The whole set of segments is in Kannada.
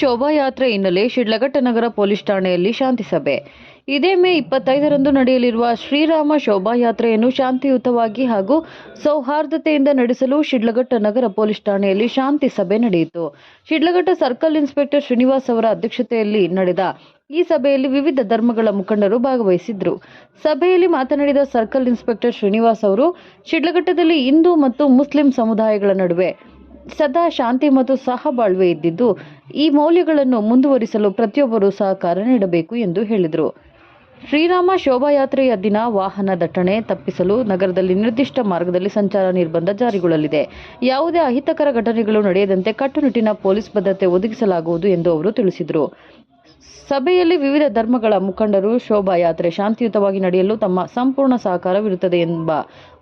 ಶೋಭಾಯಾತ್ರೆ ಹಿನ್ನೆಲೆ ಶಿಡ್ಲಘಟ್ಟ ನಗರ ಪೊಲೀಸ್ ಠಾಣೆಯಲ್ಲಿ ಶಾಂತಿ ಸಭೆ. ಇದೇ ಮೇ ಇಪ್ಪತ್ತೈದರಂದು ನಡೆಯಲಿರುವ ಶ್ರೀರಾಮ ಶೋಭಾಯಾತ್ರೆಯನ್ನು ಶಾಂತಿಯುತವಾಗಿ ಹಾಗೂ ಸೌಹಾರ್ದತೆಯಿಂದ ನಡೆಸಲು ಶಿಡ್ಲಘಟ್ಟ ನಗರ ಪೊಲೀಸ್ ಠಾಣೆಯಲ್ಲಿ ಶಾಂತಿ ಸಭೆ ನಡೆಯಿತು. ಶಿಡ್ಲಘಟ್ಟ ಸರ್ಕಲ್ ಇನ್ಸ್ಪೆಕ್ಟರ್ ಶ್ರೀನಿವಾಸ್ ಅವರ ಅಧ್ಯಕ್ಷತೆಯಲ್ಲಿ ನಡೆದ ಈ ಸಭೆಯಲ್ಲಿ ವಿವಿಧ ಧರ್ಮಗಳ ಮುಖಂಡರು ಭಾಗವಹಿಸಿದ್ರು. ಸಭೆಯಲ್ಲಿ ಮಾತನಾಡಿದ ಸರ್ಕಲ್ ಇನ್ಸ್ಪೆಕ್ಟರ್ ಶ್ರೀನಿವಾಸ್ ಅವರು, ಶಿಡ್ಲಘಟ್ಟದಲ್ಲಿ ಹಿಂದೂ ಮತ್ತು ಮುಸ್ಲಿಂ ಸಮುದಾಯಗಳ ನಡುವೆ ಸದಾ ಶಾಂತಿ ಮತ್ತು ಸಹಬಾಳ್ವೆ ಇದ್ದಿದ್ದು ಈ ಮೌಲ್ಯಗಳನ್ನು ಮುಂದುವರಿಸಲು ಪ್ರತಿಯೊಬ್ಬರೂ ಸಹಕಾರ ನೀಡಬೇಕು ಎಂದು ಹೇಳಿದರು. ಶ್ರೀರಾಮ ಶೋಭಾಯಾತ್ರೆಯ ದಿನ ವಾಹನ ದಟ್ಟಣೆ ತಪ್ಪಿಸಲು ನಗರದಲ್ಲಿ ನಿರ್ದಿಷ್ಟ ಮಾರ್ಗದಲ್ಲಿ ಸಂಚಾರ ನಿರ್ಬಂಧ ಜಾರಿಗೊಳ್ಳಲಿದೆ. ಯಾವುದೇ ಅಹಿತಕರ ಘಟನೆಗಳು ನಡೆಯದಂತೆ ಕಟ್ಟುನಿಟ್ಟಿನ ಪೊಲೀಸ್ ಭದ್ರತೆ ಒದಗಿಸಲಾಗುವುದು ಎಂದು ಅವರು ತಿಳಿಸಿದರು. ಸಭೆಯಲ್ಲಿ ವಿವಿಧ ಧರ್ಮಗಳ ಮುಖಂಡರು ಶೋಭಾಯಾತ್ರೆ ಶಾಂತಿಯುತವಾಗಿ ನಡೆಯಲು ತಮ್ಮ ಸಂಪೂರ್ಣ ಸಹಕಾರವಿರುತ್ತದೆ ಎಂಬ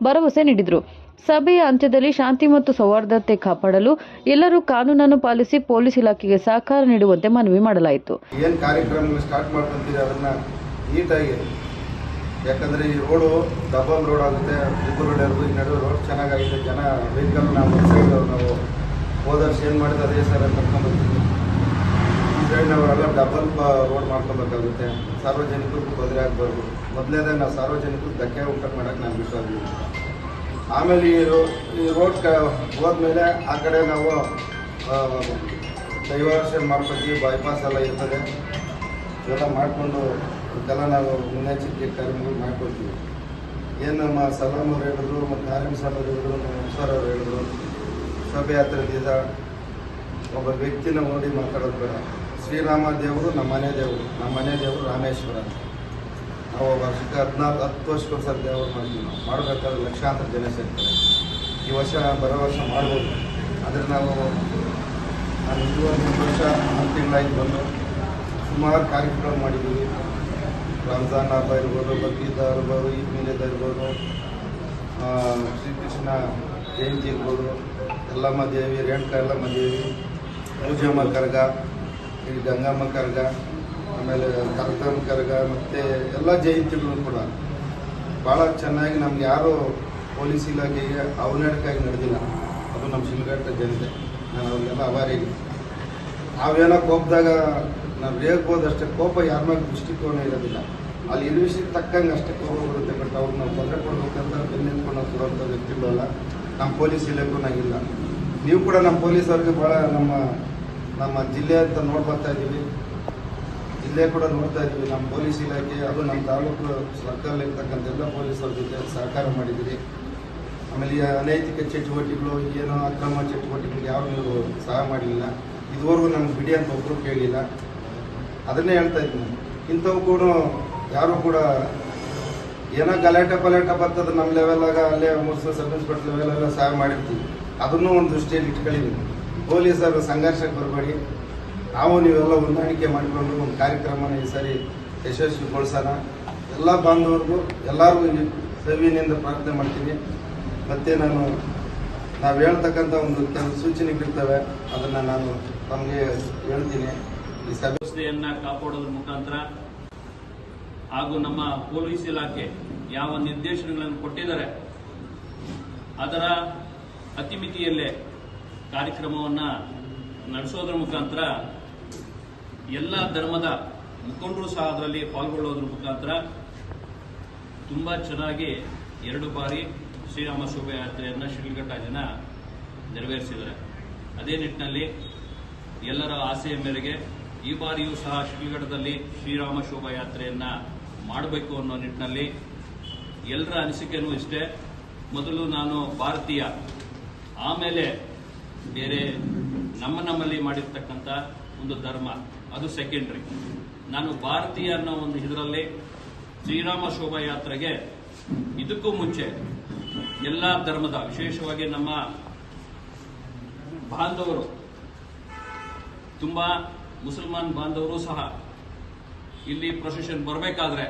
ಭರವಸೆ ನೀಡಿದರು. ಸಭೆಯ ಅಂತ್ಯದಲ್ಲಿ ಶಾಂತಿ ಮತ್ತು ಸೌಹಾರ್ದತೆ ಕಾಪಾಡಲು ಎಲ್ಲರೂ ಕಾನೂನನ್ನು ಪಾಲಿಸಿ ಪೊಲೀಸ್ ಇಲಾಖೆಗೆ ಸಹಕಾರ ನೀಡುವಂತೆ ಮನವಿ ಮಾಡಲಾಯಿತು. ಏನು ಕಾರ್ಯಕ್ರಮ ಸ್ಟಾರ್ಟ್ ಮಾಡ್ಕೊಂತೀರಿ ಅದನ್ನ ನೀಟಾಗಿ ಯಾಕಂದ್ರೆ ಈ ರೋಡು ಡಬಲ್ ರೋಡ್ ಆಗುತ್ತೆ ಜಿಬ್ಬು ರೋಡ್ ಇರೋದು ಈ ನಡುವೆ ರೋಡ್ ಚೆನ್ನಾಗಾಗಿದೆ, ಜನ ವೆಹಿಕಲ್ ನಾವು ನಾವು. ಹೋದ ವರ್ಷ ಏನು ಮಾಡಿದ ಅದೇ ಸರ್ ಕರ್ಕೊಂಡ್ಬರ್ತೀವಿ ಈ ಸೈಡ್ ಡಬಲ್ ರೋಡ್ ಮಾಡ್ಕೊಬೇಕಾಗುತ್ತೆ. ಸಾರ್ವಜನಿಕರಿಗೂ ತೊಂದರೆ ಆಗಬಾರ್ದು. ಮೊದಲೇದೇ ನಾವು ಸಾರ್ವಜನಿಕರು ಧಕ್ಕೆ ಉಂಟು ಮಾಡೋಕ್ಕೆ ನಾನು ಬಿಟ್ಟಿದ್ದೀವಿ ಆಮೇಲೆ ಈ ರೋ ಈ ರೋಡ್ ಕ ಹೋದ್ಮೇಲೆ ಆ ಕಡೆ ನಾವು ಡೈವರ್ಷನ್ ಮಾಡ್ಕೊತೀವಿ ಬೈಪಾಸ್ ಎಲ್ಲ ಇರ್ತದೆ. ಇವೆಲ್ಲ ಮಾಡಿಕೊಂಡು ಇದೆಲ್ಲ ನಾವು ಮುನ್ನೆಚ್ಚರಿಕೆ ಕಾರ್ಯಕ್ರಮ ಮಾಡ್ಕೊಳ್ತೀವಿ. ಏನು ನಮ್ಮ ಸಲಾಮ್ ಹೇಳಿದ್ರು, ಮತ್ತು ನಾರಾಯಣ ಸಾಬ್ ಅವ್ರು ಹೇಳಿದ್ರು, ನಮ್ಮ ಸರ್ ಅವರು ಹೇಳಿದ್ರು, ಶೋಭಯಾತ್ರೆ ದಿವಸ ಒಬ್ಬ ವ್ಯಕ್ತಿನ ನೋಡಿ ಮಾತಾಡೋದು ಬೇಡ. ಶ್ರೀರಾಮ ದೇವರು ನಮ್ಮ ಮನೆ ದೇವರು ನಮ್ಮ ಮನೆ ದೇವರು ರಾಮೇಶ್ವರ. ನಾವು ವರ್ಷಕ್ಕೆ ಹದಿನಾಲ್ಕು, ಹತ್ತು ಸರ್ ದೇವರು ಮಾಡ್ತೀವಿ ನಾವು ಮಾಡಬೇಕಾದ್ರೆ ಲಕ್ಷಾಂತರ ಜನ ಸೇರ್ತಾರೆ. ಈ ವರ್ಷ ಬರೋ ವರ್ಷ ಮಾಡ್ಬೋದು. ಆದರೆ ನಾವು ನಾನು ಇದುವರೆಗೆ ಒಂದು ವರ್ಷ ಹತ್ತು ತಿಂಗಳಾಯ್ತು ಬಂದು ಸುಮಾರು ಕಾರ್ಯಕ್ರಮ ಮಾಡಿದ್ದೀವಿ. ರಂಜಾನ್ ಹಬ್ಬ ಇರ್ಬೋದು, ಬಕ್ರೀದ್ ಇರ್ಬೋದು, ಈದ್ ಮಿಲಾದ್ ಇರ್ಬೋದು ಶ್ರೀಕೃಷ್ಣ ಜಯಂತಿ ಇರ್ಬೋದು, ಎಲ್ಲಮ್ಮ ದೇವಿ, ರೇಣುಕಾ ಎಲ್ಲಮ್ಮ ದೇವಿ ಪೂಜಮ್ಮ ಕರ್ಗ ಈ ಗಂಗಮ್ಮ ಕರಗ ಆಮೇಲೆ ಕರಗಮ್ಮ ಕರ್ಗ ಮತ್ತು ಎಲ್ಲ ಜಯಂತಿಗಳು ಕೂಡ ಭಾಳ ಚೆನ್ನಾಗಿ ನಮ್ಗೆ ಯಾರು ಪೊಲೀಸ್ ಇಲಾಖೆಗೆ ಅವನಡಕ್ಕಾಗಿ ನಡೆದಿಲ್ಲ. ಅದು ನಮ್ಮ ಶಿಲ್ಘಟ್ಟ ಜನತೆ. ನಾನು ಅವ್ರಿಗೆಲ್ಲ ಅವಾರಿ ನಾವೇನೋ ಕೋಪದಾಗ ನಾವು ರೇಗ್ಬೋದು ಅಷ್ಟೇ ಕೋಪ ಯಾರ ಮೇಲೆ ದೃಷ್ಟಿಕೋನ ಇರೋದಿಲ್ಲ. ಅಲ್ಲಿ ಇರುವಿಸಿಗೆ ತಕ್ಕಂಗೆ ಅಷ್ಟೇ ಕೋಪ ಬರುತ್ತೆ ಬಟ್ ಅವ್ರು ನಾವು ತೊಂದರೆ ಕೊಡ್ಬೇಕಂತ ಬೆನ್ನಿಟ್ಕೊಂಡು ಕೊಡುವಂಥ ವ್ಯಕ್ತಿಗಳಲ್ಲ ನಮ್ಮ ಪೊಲೀಸ್ ಇಲಾಖೆಗೂ ನಂಗಿಲ್ಲ ನೀವು ಕೂಡ ನಮ್ಮ ಪೊಲೀಸವ್ರಿಗೆ ಭಾಳ ನಮ್ಮ ನಮ್ಮ ಜಿಲ್ಲೆ ಅಂತ ನೋಡ್ಬರ್ತಾ ಇದ್ದೀವಿ. ಜಿಲ್ಲೆ ಕೂಡ ನೋಡ್ತಾ ಇದ್ವಿ. ನಮ್ಮ ಪೊಲೀಸ್ ಇಲಾಖೆ, ಅದು ನಮ್ಮ ತಾಲೂಕು ಸರ್ಕಾರಲ್ಲಿ ಇರ್ತಕ್ಕಂಥ ಎಲ್ಲ ಪೊಲೀಸರ ಜೊತೆ ಸಹಕಾರ ಮಾಡಿದ್ದೀರಿ. ಆಮೇಲೆ ಈ ಅನೈತಿಕ ಚಟುವಟಿಕೆಗಳು, ಏನೋ ಅಕ್ರಮ ಚಟುವಟಿಕೆಗಳು ಯಾವ ನೀವು ಸಹಾಯ ಮಾಡಲಿಲ್ಲ ಇದುವರೆಗೂ ನಮ್ಗೆ ಬಿಡಿ ಅಂತ ಒಬ್ಬರು ಕೇಳಿಲ್ಲ. ಅದನ್ನೇ ಹೇಳ್ತಾ ಇದ್ದೀನಿ. ಇಂಥವು ಕೂಡ ಯಾರು ಕೂಡ ಏನೋ ಗಲಾಟೆ ಪಲಾಟೆ ಬರ್ತದೆ ನಮ್ಮ ಲೆವೆಲಾಗ ಅಲ್ಲೇ ಮುರ್ಸ ಸಬ್ ಇನ್ಸ್ಪೆಕ್ಟರ್ ಲೆವೆಲೆಲ್ಲ ಸಹಾಯ ಮಾಡಿರ್ತೀವಿ. ಅದನ್ನೂ ಒಂದು ದೃಷ್ಟಿಯಲ್ಲಿ ಇಟ್ಕೊಳ್ಳಿ ಪೊಲೀಸರು ಸಂಘರ್ಷಕ್ಕೆ ಬರಬೇಡಿ. ನಾವು ನೀವೆಲ್ಲ ಹೊಂದಾಣಿಕೆ ಮಾಡಿಕೊಂಡು ಒಂದು ಕಾರ್ಯಕ್ರಮನ ಈ ಸಾರಿ ಯಶಸ್ವಿಗೊಳಿಸೋಣ. ಎಲ್ಲ ಬಾಂಧವರಿಗೂ ಎಲ್ಲರಿಗೂ ಸವಿನಿಂದ ಪ್ರಾರ್ಥನೆ ಮಾಡ್ತೀನಿ. ಮತ್ತೆ ನಾನು ನಾವು ಹೇಳ್ತಕ್ಕಂಥ ಒಂದು ಕೆಲವು ಸೂಚನೆಗಳಿರ್ತವೆ ಅದನ್ನು ನಾನು ತಮಗೆ ಹೇಳ್ತೀನಿ. ಈ ಸಭೆ ವ್ಯವಸ್ಥೆಯನ್ನ ಕಾಪಾಡೋದ್ರ ಮುಖಾಂತರ ಹಾಗೂ ನಮ್ಮ ಪೊಲೀಸ್ ಇಲಾಖೆ ಯಾವ ನಿರ್ದೇಶನಗಳನ್ನು ಕೊಟ್ಟಿದ್ದಾರೆ, ಅದರ ಅತಿಮಿತಿಯಲ್ಲೇ ಕಾರ್ಯಕ್ರಮವನ್ನು ನಡೆಸೋದ್ರ ಮುಖಾಂತರ ಎಲ್ಲ ಧರ್ಮದ ಮುಖಂಡರು ಸಹ ಅದರಲ್ಲಿ ಪಾಲ್ಗೊಳ್ಳೋದ್ರ ಮುಖಾಂತರ ತುಂಬ ಚೆನ್ನಾಗಿ ಎರಡು ಬಾರಿ ಶ್ರೀರಾಮ ಶೋಭಾಯಾತ್ರೆಯನ್ನು ಶಿಡ್ಲಘಟ್ಟ ಜನ ನೆರವೇರಿಸಿದ್ದಾರೆ. ಅದೇ ನಿಟ್ಟಿನಲ್ಲಿ ಎಲ್ಲರ ಆಸೆಯ ಮೇರೆಗೆ ಈ ಬಾರಿಯೂ ಸಹ ಶಿಡ್ಲಘಟ್ಟದಲ್ಲಿ ಶ್ರೀರಾಮ ಶೋಭಾಯಾತ್ರೆಯನ್ನ ಮಾಡಬೇಕು ಅನ್ನೋ ನಿಟ್ಟಿನಲ್ಲಿ ಎಲ್ಲರ ಅನಿಸಿಕೆನೂ ಇಷ್ಟೇ. ಮೊದಲು ನಾನು ಭಾರತೀಯ, ಆಮೇಲೆ ಬೇರೆ ನಮ್ಮ ನಮ್ಮಲ್ಲಿ ಮಾಡಿರ್ತಕ್ಕಂಥ ಒಂದು ಧರ್ಮ. ಅದು ಸೆಕೆಂಡ್ರಿ ನಾನು ಭಾರತೀಯ ಅನ್ನೋ ಒಂದು ಇದರಲ್ಲಿ ಶ್ರೀರಾಮ ಶೋಭಾಯಾತ್ರೆಗೆ ಇದಕ್ಕೂ ಮುಂಚೆ ಎಲ್ಲ ಧರ್ಮದ, ವಿಶೇಷವಾಗಿ ನಮ್ಮ ಬಾಂಧವರು, ತುಂಬಾ ಮುಸಲ್ಮಾನ್ ಬಾಂಧವರು ಸಹ ಇಲ್ಲಿ ಪ್ರೊಸೆಷನ್ ಬರಬೇಕಾದ್ರೆ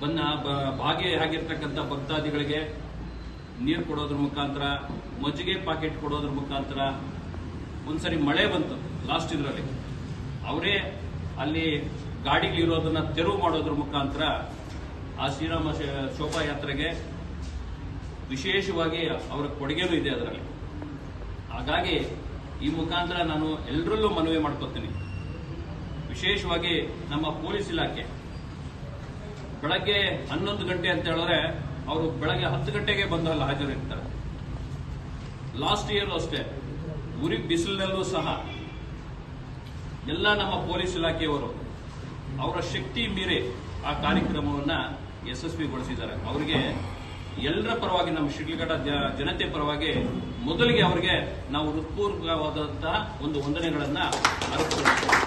ಬನ್ನ ಭಾಗಿಯಾಗಿರ್ತಕ್ಕಂಥ ಭಕ್ತಾದಿಗಳಿಗೆ ನೀರು ಕೊಡೋದ್ರ ಮುಖಾಂತರ, ಮಜ್ಜಿಗೆ ಪಾಕೆಟ್ ಕೊಡೋದ್ರ ಮುಖಾಂತರ ಒಂದ್ಸರಿ ಮಳೆ ಬಂತು ಲಾಸ್ಟ್ ಇದರಲ್ಲಿ. ಅವರೇ ಅಲ್ಲಿ ಗಾಡಿಗಳಿರೋದನ್ನ ತೆರವು ಮಾಡೋದ್ರ ಮುಖಾಂತರ ಆ ಶ್ರೀರಾಮ ಶೋಭಾಯಾತ್ರೆಗೆ ವಿಶೇಷವಾಗಿ ಅವರ ಕೊಡುಗೆನೂ ಇದೆ ಅದರಲ್ಲಿ. ಹಾಗಾಗಿ ಈ ಮುಖಾಂತರ ನಾನು ಎಲ್ಲರಲ್ಲೂ ಮನವಿ ಮಾಡ್ಕೊತೀನಿ. ವಿಶೇಷವಾಗಿ ನಮ್ಮ ಪೊಲೀಸ್ ಇಲಾಖೆ. ಬೆಳಗ್ಗೆ ಹನ್ನೊಂದು ಗಂಟೆ ಅಂತ ಹೇಳಿದ್ರೆ ಅವರು ಬೆಳಗ್ಗೆ ಹತ್ತು ಗಂಟೆಗೆ ಬಂದು ಹಾಜರಿರ್ತಾರೆ. ಲಾಸ್ಟ್ ಇಯರ್ ಅಷ್ಟೇ. ಉರಿ ಬಿಸಿಲಿನಲ್ಲೂ ಸಹ ಎಲ್ಲ ನಮ್ಮ ಪೊಲೀಸ್ ಇಲಾಖೆಯವರು ಅವರ ಶಕ್ತಿ ಮೀರಿ ಆ ಕಾರ್ಯಕ್ರಮವನ್ನು ಯಶಸ್ವಿಗೊಳಿಸಿದ್ದಾರೆ. ಅವರಿಗೆ ಎಲ್ಲರ ಪರವಾಗಿ ನಮ್ಮ ಶಿಡ್ಲಘಟ್ಟ ಜನತೆ ಪರವಾಗಿ ಮೊದಲಿಗೆ ಅವರಿಗೆ ನಾವು ಹೃತ್ಪೂರ್ವಕವಾದಂತಹ ಒಂದು ವಂದನೆಗಳನ್ನು ಅರ್ಪಿಸಬೇಕು